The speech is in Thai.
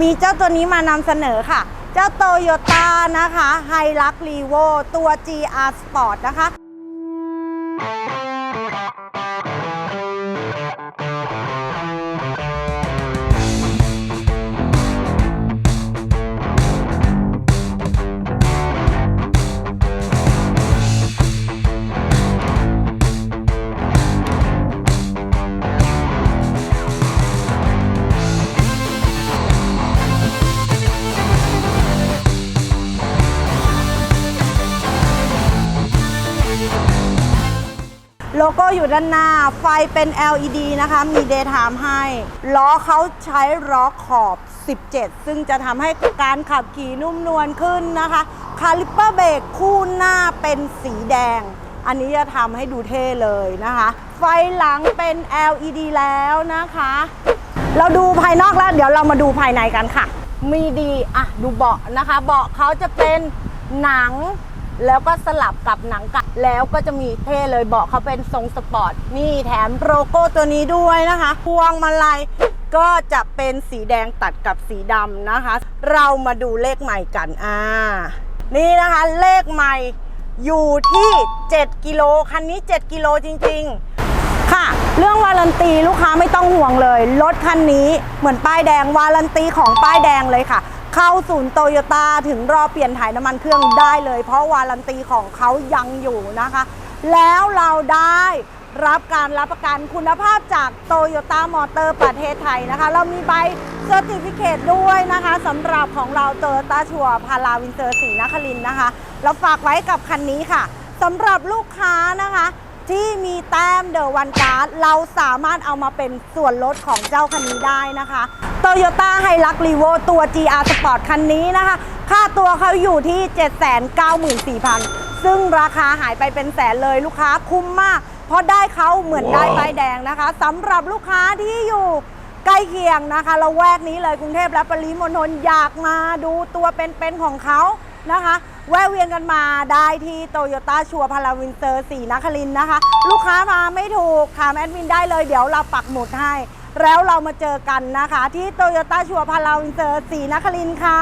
มีเจ้าตัวนี้มานำเสนอค่ะ เจ้าโตโยต้านะคะไฮลักรีโวตัว GR Sport นะคะ โลโก้อยู่ด้านหน้า ไฟเป็น LED นะคะ มี Daytime ให้ ล้อเขาใช้ล้อขอบ 17 ซึ่งจะทำให้การขับขี่นุ่มนวลขึ้นนะคะ คาลิปเปอร์เบรกคู่หน้าเป็นสีแดง อันนี้จะทำให้ดูเท่เลยนะคะ ไฟหลังเป็น LED แล้วนะคะ เราดูภายนอกแล้ว เดี๋ยวเรามาดูภายในกันค่ะ มีดี อะ ดูเบาะนะคะ เบาะเขาจะเป็นหนัง แล้วก็สลับกับหนังกัดแล้วก็จะมีเท่เลยเบาะเขาเป็นทรงสปอร์ตนี่แถมโลโก้ตัวนี้ด้วยนะคะพวงมาลัยก็จะเป็นสีแดงตัดกับสีดำนะคะ เรามาดูเลขใหม่กันอ่านี่นะคะเลขใหม่อยู่ที่ 7 กิโลคันนี้ 7 กิโลจริง ๆ ค่ะ เรื่องวารันตีลูกค้าไม่ต้องห่วงเลย รถคันนี้เหมือนป้ายแดงวารันตีของป้ายแดงเลยค่ะ เข้าศูนย์โตโยต้าถึงรอเปลี่ยนถ่ายน้ำมันเครื่องได้เลย เพราะวารันตีของเขายังอยู่นะคะ แล้วเราได้รับการรับประกันคุณภาพจากโตโยต้ามอเตอร์ประเทศไทยนะคะ เรามีใบเซอร์ติฟิเคตด้วยนะคะสำหรับของเราโตโยต้าชัวพาราวินเซอร์สีนครินนะคะ เราฝากไว้กับคันนี้ค่ะสำหรับลูกค้านะคะที่มีแต้มเดอะวันการ์ดเราสามารถเอามาเป็นส่วนลดของเจ้าคันนี้ได้นะคะ Toyota h i l u x r e v o ตัว GR Sport คันนี้นะคะ ค่าตัวเขาอยู่ที่ 794,000 ซึ่งราคาหายไปเป็นแสนเลยลูกค้าคุ้มมาก เพราะได้เขาเหมือนได้ป้ายแดงนะคะสำหรับลูกค้าที่อยู่ใกล้เคียงนะคะเราแวกนี้เลยกรุงเทพและปริมณฑลอยากมาดูตัวเป็นๆของเขานะคะ แวะเวียนกันมาได้ที่โตโยต้าชัวพาราวินเซอร์สีนครินนะคะ ลูกค้ามาไม่ถูกถามแอดมินได้เลยเดี๋ยวเราปักหมุดให้ แล้วเรามาเจอกันนะคะ ที่โตโยต้าชัวพาราวินเซอร์สีนครินค่ะ